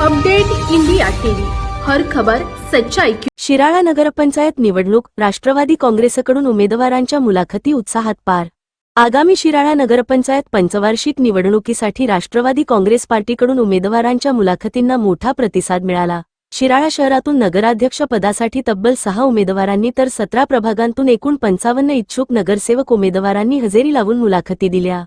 Update India TV. हर खबर सच्चाई शिराळा नगरपंचायत निवडणूक राष्ट्रवादी काँग्रेसकडून उमेदवारांच्या मुलाखती उत्साहात पार. आगामी शिराळा नगरपंचायत पंचवार्षिक निवडणुकीसाठी राष्ट्रवादी काँग्रेस पार्टीकडून उमेदवारांच्या मुलाखतींना मोठा प्रतिसाद मिळाला. शिराळा शहरातून नगराध्यक्ष पदासाठी तब्बल सहा उमेदवारांनी तर सतरा प्रभागांतून एकूण पंचावन्न इच्छुक नगरसेवक उमेदवारांनी हजेरी लावून मुलाखती दिल्या.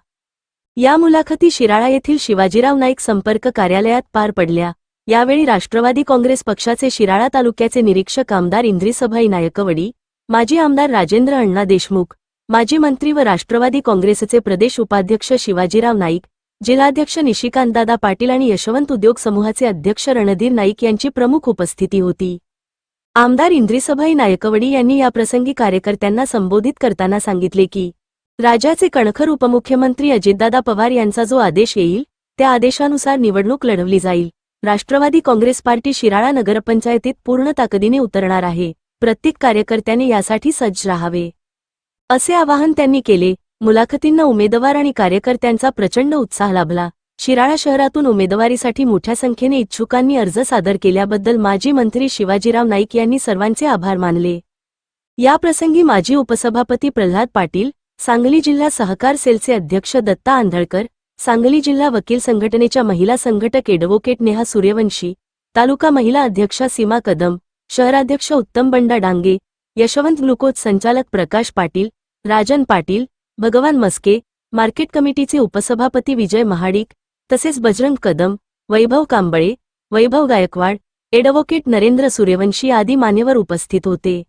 या मुलाखती शिराळा येथील शिवाजीराव नाईक संपर्क कार्यालयात पार पडल्या. यावेळी राष्ट्रवादी काँग्रेस पक्षाचे शिराळा तालुक्याचे निरीक्षक आमदार इंद्रिसभाई नायकवडी माजी आमदार राजेंद्र अण्णा देशमुख माजी मंत्री व राष्ट्रवादी काँग्रेसचे प्रदेश उपाध्यक्ष शिवाजीराव नाईक जिल्हाध्यक्ष निशिकांतदादा पाटील आणि यशवंत उद्योग समूहाचे अध्यक्ष रणधीर नाईक यांची प्रमुख उपस्थिती होती. आमदार इंद्रिसभाई नायकवडी यांनी याप्रसंगी कार्यकर्त्यांना संबोधित करताना सांगितले की राज्याचे कणखर उपमुख्यमंत्री अजितदादा पवार यांचा जो आदेश येईल त्या आदेशानुसार निवडणूक लढवली जाईल. राष्ट्रवादी काँग्रेस पार्टी शिराळा नगरपंचायतीत पूर्ण ताकदीने उतरणार आहे. प्रत्येक कार्यकर्त्याने यासाठी सज्ज राहावे. असे आवाहन त्यांनी केले. मुलाखतींना उमेदवार आणि कार्यकर्त्यांचा प्रचंड उत्साह लाभला. शिराळा शहरातून उमेदवारीसाठी मोठ्या संख्येने इच्छुकांनी अर्ज सादर केल्याबद्दल माजी मंत्री शिवाजीराव नाईक यांनी सर्वांचे आभार मानले. याप्रसंगी माजी उपसभापती प्रल्हाद पाटील सांगली जिल्हा सहकार सेलचे अध्यक्ष दत्ता आंधळकर सांगली जिल्हा वकील संघटनेच्या महिला संघटक एडव्होकेट नेहा सूर्यवंशी तालुका महिला अध्यक्षा सीमा कदम शहराध्यक्ष उत्तम बंडा डांगे यशवंत ग्लुकोज संचालक प्रकाश पाटील राजन पाटील भगवान मस्के मार्केट कमिटीचे उपसभापती विजय महाडिक तसेच बजरंग कदम वैभव कांबळे वैभव गायकवाड एडव्होकेट नरेंद्र सूर्यवंशी आदी मान्यवर उपस्थित होते.